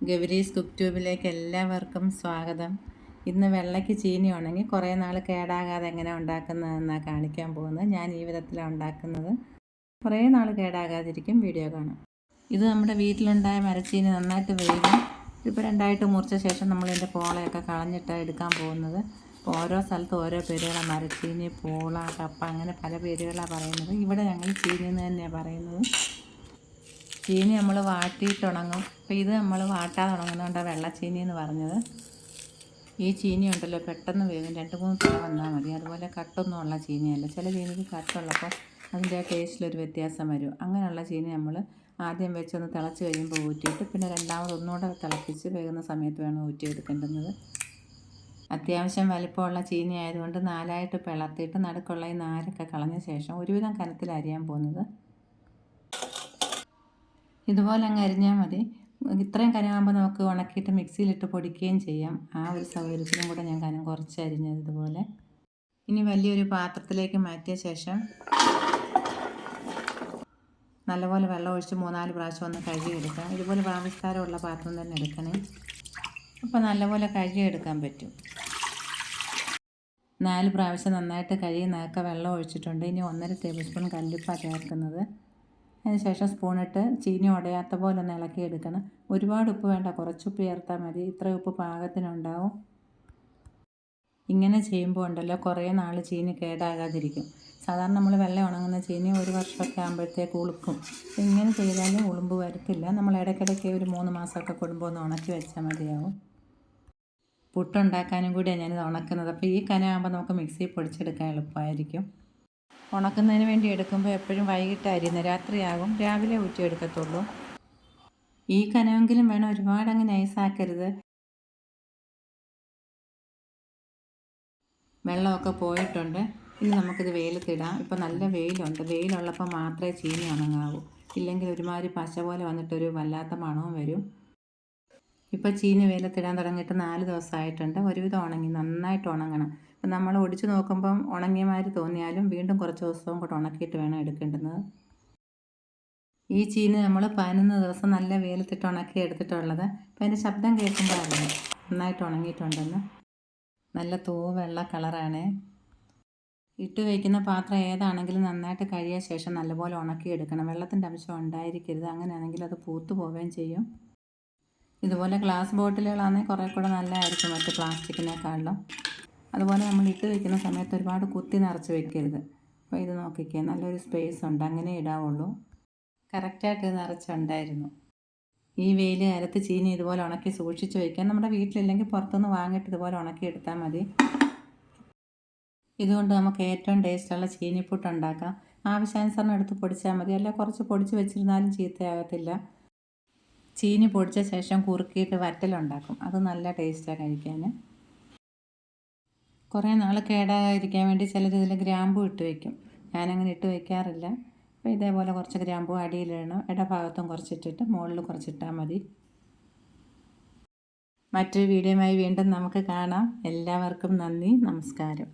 Gowri's cook ട്യൂബിലേക്ക് എല്ലാവർക്കും സ്വാഗതം. ഇന്ന് വെള്ളയ്ക്ക് ചീനി ഉണങ്ങി കുറേ നാൾ കേടാകാതെ എങ്ങനെ ഉണ്ടാക്കുന്നതെന്നാണ് കാണിക്കാൻ പോകുന്നത്. ഞാൻ ഈ വിധത്തിലാണ് ഉണ്ടാക്കുന്നത്. കുറേ നാൾ കേടാകാതിരിക്കും വീഡിയോ കാണാം ഇത് നമ്മുടെ വീട്ടിലുണ്ടായ മരച്ചീനി നന്നായിട്ട് വേഗം ഇപ്പോൾ രണ്ടായിട്ട് മുറിച്ച ശേഷം നമ്മൾ ഇതിന്റെ പോളയൊക്കെ കളഞ്ഞിട്ടാണ് എടുക്കാൻ പോകുന്നത്. അപ്പോൾ ഓരോ സ്ഥലത്ത് ഓരോ പേരുകളാണ് മരച്ചീനി പോള കപ്പ അങ്ങനെ പല പേരുകളാണ് പറയുന്നത്. ഇവിടെ ഞങ്ങൾ ചീനി എന്ന് തന്നെയാണ് പറയുന്നത്. ചീനി നമ്മൾ വാട്ടിയിട്ട് ഉണങ്ങും അപ്പോൾ ഇത് നമ്മൾ വാട്ടാതെ ഉണങ്ങുന്നതുകൊണ്ടാണ് വെള്ളച്ചീനി എന്ന് പറഞ്ഞത്. ഈ ചീനി ഉണ്ടല്ലോ പെട്ടെന്ന് വേഗം രണ്ട് മൂന്ന് തവണ വന്നാൽ മതി. അതുപോലെ കട്ടൊന്നും ഉള്ള ചീനിയല്ല. ചില ചീനിക്ക് കട്ടുള്ളപ്പോൾ അതിന്റെ ടേസ്റ്റിലൊരു വ്യത്യാസം വരും. അങ്ങനെയുള്ള ചീനി നമ്മൾ ആദ്യം വെച്ചൊന്ന് തിളച്ച് കഴിയുമ്പോൾ ഊറ്റിയിട്ട് പിന്നെ രണ്ടാമത് ഒന്നുകൂടെ തിളപ്പിച്ച് വേകുന്ന സമയത്ത് വേണം ഊറ്റിയെടുക്കേണ്ടുന്നത്. അത്യാവശ്യം വലിപ്പമുള്ള ചീനി ആയതുകൊണ്ട് നാലായിട്ട് പിളർത്തിയിട്ട് നടുക്കുള്ള ഈ നാരൊക്കെ കളഞ്ഞ ശേഷം ഒരുവിധം കനത്തിൽ അരിയാൻ പോകുന്നത് ഇതുപോലെ അങ്ങ് അരിഞ്ഞാൽ മതി. ഇത്രയും കനമാകുമ്പോൾ നമുക്ക് ഉണക്കിയിട്ട് മിക്സിയിലിട്ട് പൊടിക്കുകയും ചെയ്യാം. ആ ഒരു സൗകര്യത്തിനും കൂടെ ഞാൻ കനം കുറച്ച് അരിഞ്ഞത് ഇതുപോലെ. ഇനി വലിയൊരു പാത്രത്തിലേക്ക് മാറ്റിയ ശേഷം നല്ലപോലെ വെള്ളം ഒഴിച്ച് മൂന്നാൽ പ്രാവശ്യം ഒന്ന് കഴുകിയെടുക്കാം. ഇതുപോലെ പാവിസ്താരമുള്ള പാത്രം തന്നെ എടുക്കണേ. അപ്പോൾ നല്ലപോലെ കഴുകിയെടുക്കാൻ പറ്റും. നാല് പ്രാവശ്യം നന്നായിട്ട് കഴുകി നേക്ക വെള്ളം ഒഴിച്ചിട്ടുണ്ട്. ഇനി ഒന്നര ടേബിൾ സ്പൂൺ കല്ലുപ്പാണ് ചേർക്കുന്നത്. അതിനുശേഷം സ്പൂണിട്ട് ചീനി ഉടയാത്ത പോലെ ഒന്ന് ഇളക്കി എടുക്കണം. ഒരുപാട് ഉപ്പ് വേണ്ട കുറച്ച് ഉപ്പ് ചേർത്താൽ മതി. ഇത്ര ഉപ്പ് പാകത്തിനുണ്ടാവും. ഇങ്ങനെ ചെയ്യുമ്പോൾ ഉണ്ടല്ലോ കുറേ നാൾ ചീനി കേടാകാതിരിക്കും. സാധാരണ നമ്മൾ വെള്ളം ഉണങ്ങുന്ന ചീനി ഒരു വർഷമൊക്കെ ആകുമ്പോഴത്തേക്ക് ഉളുക്കും. ഇങ്ങനെ ചെയ്താലും ഉളുമ്പ് വരത്തില്ല. നമ്മൾ ഇടയ്ക്കിടയ്ക്ക് ഒരു മൂന്ന് മാസമൊക്കെ കൂടുമ്പോൾ ഒന്ന് ഉണക്കി വെച്ചാൽ മതിയാവും. പുട്ടുണ്ടാക്കാനും കൂടിയാണ് ഞാനിത് ഉണക്കുന്നത്. അപ്പോൾ ഈ കനമാകുമ്പോൾ നമുക്ക് മിക്സിയിൽ പൊടിച്ചെടുക്കാൻ എളുപ്പമായിരിക്കും. ഉണക്കുന്നതിന് വേണ്ടി എടുക്കുമ്പോൾ എപ്പോഴും വൈകിട്ട് അരിയുന്ന രാത്രിയാകും. രാവിലെ ഊറ്റിയെടുക്കത്തുള്ളൂ. ഈ കനവെങ്കിലും വേണം. ഒരുപാട് അങ്ങ് നൈസാക്കരുത്. വെള്ളമൊക്കെ പോയിട്ടുണ്ട്. ഇനി നമുക്കിത് വെയിലത്തിടാം ഇപ്പോൾ നല്ല വെയിലുണ്ട്. വെയിലുള്ളപ്പോൾ മാത്രമേ ചീനി ഉണങ്ങാവൂ. ഇല്ലെങ്കിൽ ഒരുമാതിരി പശ പോലെ വന്നിട്ടൊരു വല്ലാത്ത മണവും വരും. ഇപ്പോൾ ചീനി വെയിലത്തിടാൻ തുടങ്ങിയിട്ട് നാല് ദിവസമായിട്ടുണ്ട്. ഒരുവിധം ഉണങ്ങി. നന്നായിട്ട് ഉണങ്ങണം. നമ്മൾ ഒടിച്ചു നോക്കുമ്പം ഉണങ്ങിയമാതിരി തോന്നിയാലും വീണ്ടും കുറച്ച് ദിവസം കൂടെ ഉണക്കിയിട്ട് വേണം എടുക്കേണ്ടുന്നത് ഈ ചീനി നമ്മൾ പതിനൊന്ന് ദിവസം നല്ല വെയിലത്തിട്ട് ഉണക്കി എടുത്തിട്ടുള്ളത്. അപ്പം അതിന്റെ ശബ്ദം കേൾക്കുമ്പോൾ നന്നായിട്ട് ഉണങ്ങിയിട്ടുണ്ടെന്ന്. നല്ല തൂ വെള്ള കളറാണ്. ഇട്ട് വയ്ക്കുന്ന പാത്രം ഏതാണെങ്കിലും നന്നായിട്ട് കഴിയ ശേഷം നല്ലപോലെ ഉണക്കി എടുക്കണം. വെള്ളത്തിന്റെ അംശം ഉണ്ടായിരിക്കരുത്. അങ്ങനെയാണെങ്കിൽ അത് പൂത്തു പോവുകയും ചെയ്യും. ഇതുപോലെ ഗ്ലാസ് ബോട്ടിലുകളാണെങ്കിൽ കുറേ കൂടെ നല്ലതായിരിക്കും മറ്റ് പ്ലാസ്റ്റിക്കിനേക്കാളും. അതുപോലെ നമ്മൾ ഇട്ട് വെക്കുന്ന സമയത്ത് ഒരുപാട് കുത്തി നിറച്ച് വെക്കരുത്. അപ്പോൾ ഇത് നോക്കിക്കേ നല്ലൊരു സ്പേസ് ഉണ്ട്. അങ്ങനെ ഇടാവുള്ളൂ. കറക്റ്റായിട്ട് നിറച്ചുണ്ടായിരുന്നു. ഈ വെയിൽ അരത്ത് ചീനി ഇതുപോലെ ഉണക്കി സൂക്ഷിച്ച് വയ്ക്കാം നമ്മുടെ വീട്ടിലില്ലെങ്കിൽ പുറത്തുനിന്ന് വാങ്ങിയിട്ട് ഇതുപോലെ ഉണക്കി എടുത്താൽ മതി. ഇതുകൊണ്ട് നമുക്ക് ഏറ്റവും ടേസ്റ്റുള്ള ചീനിപ്പുട്ട് ഉണ്ടാക്കാം. ആവശ്യാനുസരണം എടുത്ത് പൊടിച്ചാൽ മതി. അല്ല കുറച്ച് പൊടിച്ച് വെച്ചിരുന്നാലും ചീത്തയാകത്തില്ല. ചീനി പൊടിച്ച ശേഷം കുറുക്കിയിട്ട് വറ്റലുണ്ടാക്കും. അത് നല്ല ടേസ്റ്റാണ് കഴിക്കാൻ. കുറേ നാൾ കേടാകാതിരിക്കാൻ വേണ്ടി ചിലർ ഇതിൽ ഗ്രാമ്പു ഇട്ട് വയ്ക്കും ഞാനങ്ങനെ ഇട്ട് വയ്ക്കാറില്ല അപ്പോൾ ഇതേപോലെ കുറച്ച് ഗ്രാമ്പു അടിയിലിടണം. ഇടഭാഗത്തും കുറച്ചിട്ടിട്ട് മുകളിൽ കുറച്ചിട്ടാൽ മതി. മറ്റൊരു വീഡിയോയുമായി വീണ്ടും നമുക്ക് കാണാം. എല്ലാവർക്കും നന്ദി. നമസ്കാരം.